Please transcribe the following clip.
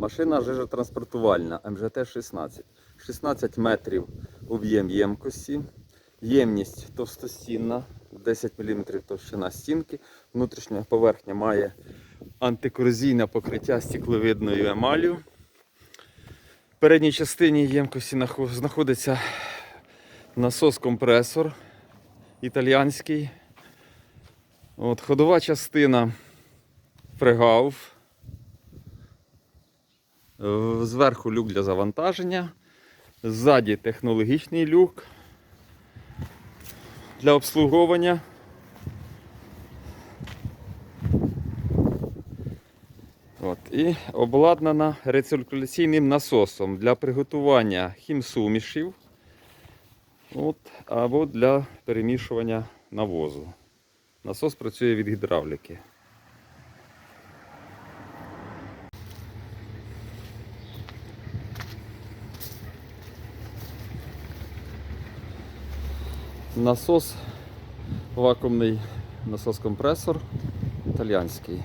Машина жижотранспортувальна МЖТ-16. 16 метрів об'єм ємкості. Ємність товстостінна, 10 мм товщина стінки. Внутрішня поверхня має антикорозійне покриття стекловидною емаллю. В передній частині ємкості знаходиться насос-компресор італіянський. От, ходова частина фрегауф. Зверху люк для завантаження. Ззаді технологічний люк для обслуговування. От, і обладнана рециркуляційним насосом для приготування хімсумішів от, або для перемішування навозу. Насос працює від гідравліки. Насос вакуумний насос-компресор італіянський.